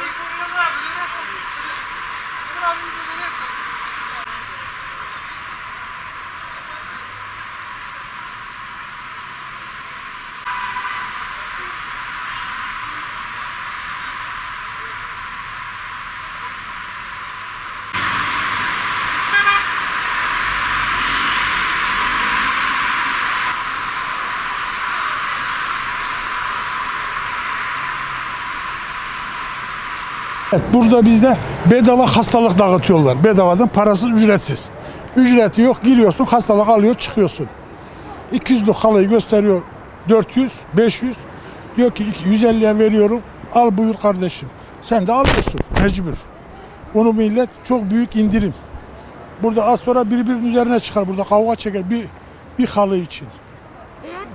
Bunu abi nereye koyuyorsun? Bunu abi nereye koyuyorsun? Evet, burada bizde bedava hastalık dağıtıyorlar. Bedavadan parasız ücretsiz. Ücreti yok giriyorsun hastalık alıyor çıkıyorsun. 200'lük halıyı gösteriyor 400, 500. Diyor ki 150'ye veriyorum al buyur kardeşim. Sen de alıyorsun mecbur. Onu millet çok büyük indirim. Burada az sonra birbirinin üzerine çıkar. Burada kavga çeker bir, bir halı için.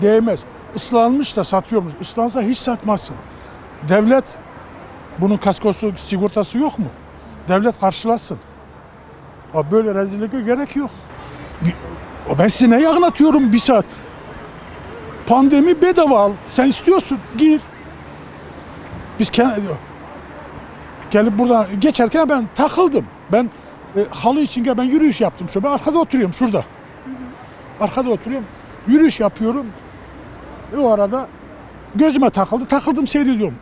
Değmez. Islanmış da satıyormuş. Islansa hiç satmasın. Devlet bunun kaskosu, sigortası yok mu? Devlet karşılasın. Abi böyle rezilliğe gerek yok. Ben size neyi anlatıyorum bir saat? Pandemi bedava al. Sen istiyorsun gir. Biz kendi, gelip buradan geçerken ben takıldım. Ben e, halı için gel ben yürüyüş yaptım. Şöyle ben arkada oturuyorum şurada. Arkada oturuyorum. Yürüyüş yapıyorum. E, o arada gözüme takıldı. Takıldım seyrediyorum.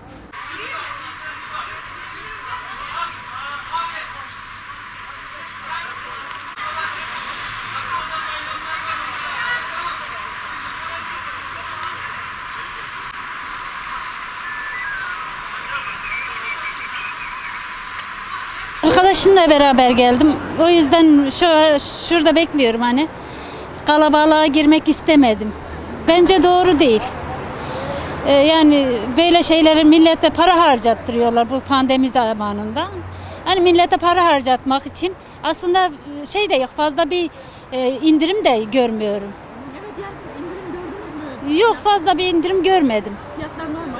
Arkadaşımla beraber geldim. O yüzden şu şurada bekliyorum hani. Kalabalığa girmek istemedim. Bence doğru değil. Ee, yani böyle şeyleri millete para harcattırıyorlar bu pandemi zamanında. Hani millete para harcatmak için aslında şey de yok fazla bir e, indirim de görmüyorum. Evet yani siz indirim gördünüz mü? Yok fazla bir indirim görmedim. Fiyatlar normal.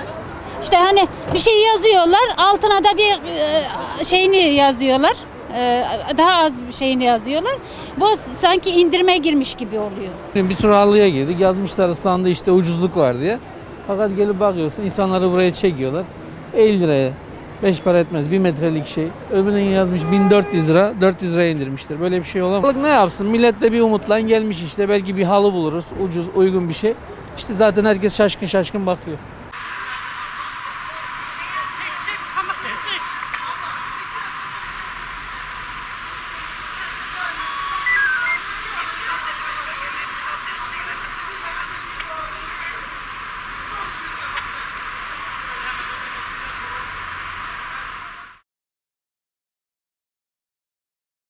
İşte hani bir şey yazıyorlar, altına da bir e, şeyini yazıyorlar. E, Daha az bir şeyini yazıyorlar. Bu sanki indirime girmiş gibi oluyor. Bir sürü halıya girdik. Yazmışlar ıslandı işte ucuzluk var diye. Fakat gelip bakıyorsun insanları buraya çekiyorlar. 50 liraya. 5 para etmez. 1 metrelik şey. Öbürünün yazmış 1400 lira. 400 liraya indirmiştir. Böyle bir şey olamaz. Ne yapsın? Millet de bir umutla gelmiş işte. Belki bir halı buluruz. Ucuz, uygun bir şey. İşte zaten herkes şaşkın şaşkın bakıyor.